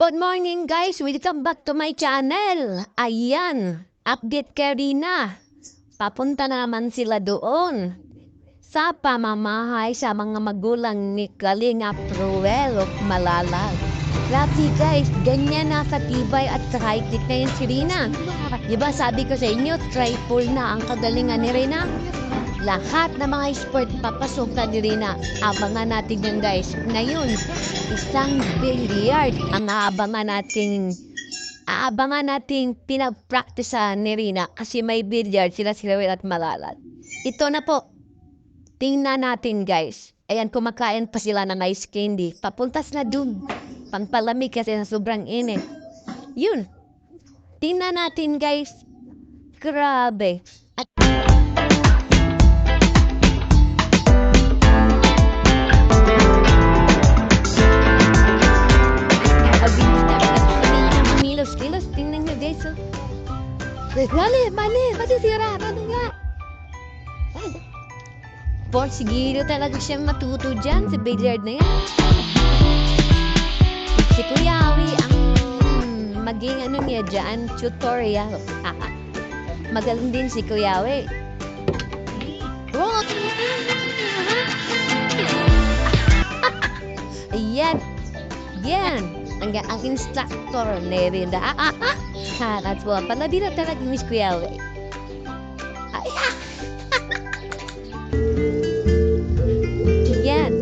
Good morning guys! Welcome back to my channel! Ayan! Update kayo rin na. Papunta na naman sila doon. Sa pamamahay sa mga magulang ni Kalinga Pruel o Malalag. Grabe guys, ganyan na katibay at high-tech na yun si Rina. Diba sabi ko sa inyo, triple na ang kagalingan ni Rina? Lahat ng mga sport papasukan ni Rina. Abangan natin yan guys. Ngayon, isang billiard ang aabangan nating aabangan nating pinag-practice ni Rina kasi may billiard sila si Rowell at Malalat. Ito na po. Tingnan natin guys. Ayan, kumakain pa sila ng ice candy. Papuntas na dun. Pampalamig kasi na sobrang init. Yun. Tingnan natin guys. Grabe. Mali, mali, masisira. Ano nga? Por, siguro talaga siya matuto dyan sa billiard na yan. Si Kuya Awi ang maging ano niya dyan, tutorial. Magaling din si Kuya Awi. Oh! Ayan. Ang, ang instructor ni Rinda. Ah, ah, ah. Ha, that's what. Palabi talaga Miss Kuya Awi. Ay, ah. Yan.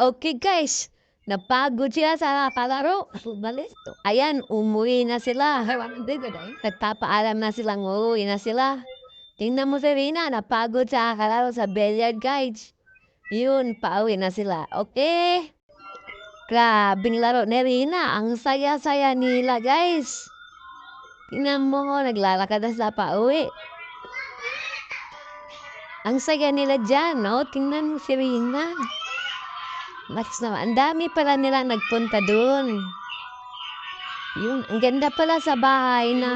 Okay guys, napagod sila sa palaro. Balik. Ayan, umuwi na sila. Nagpapaalam na silang uuwi na sila. Tingnan mo si Rina, napagod sa kalaro sa billiard guys. Yun, pauwi na sila. Okay? Grabing laro ni Rina. Ang saya-saya nila guys. Tingnan mo, naglalakad na sila pauwi. Ang saya nila dyan, no? Tingnan mo si Rina. Mas na, ang dami pala nila nagpunta dun. Yun, ang ganda pala sa bahay na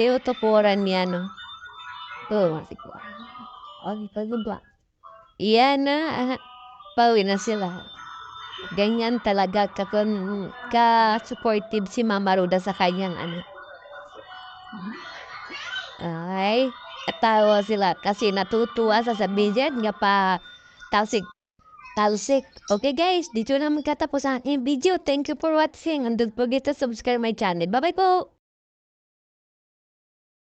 Teotoporan niya, no? Oh. Oh. Iyan na, ah, pauwi na sila. Ganyan talaga ka, ka-supportive si Mama Ruda sa kanyang anak. Ay, tawa sila kasi natutuwa sa sabihin nga pa talsik. Talsik. Okay guys, dito na magkatapos ang aking video. Thank you for watching and don't forget to subscribe my channel. Bye-bye po!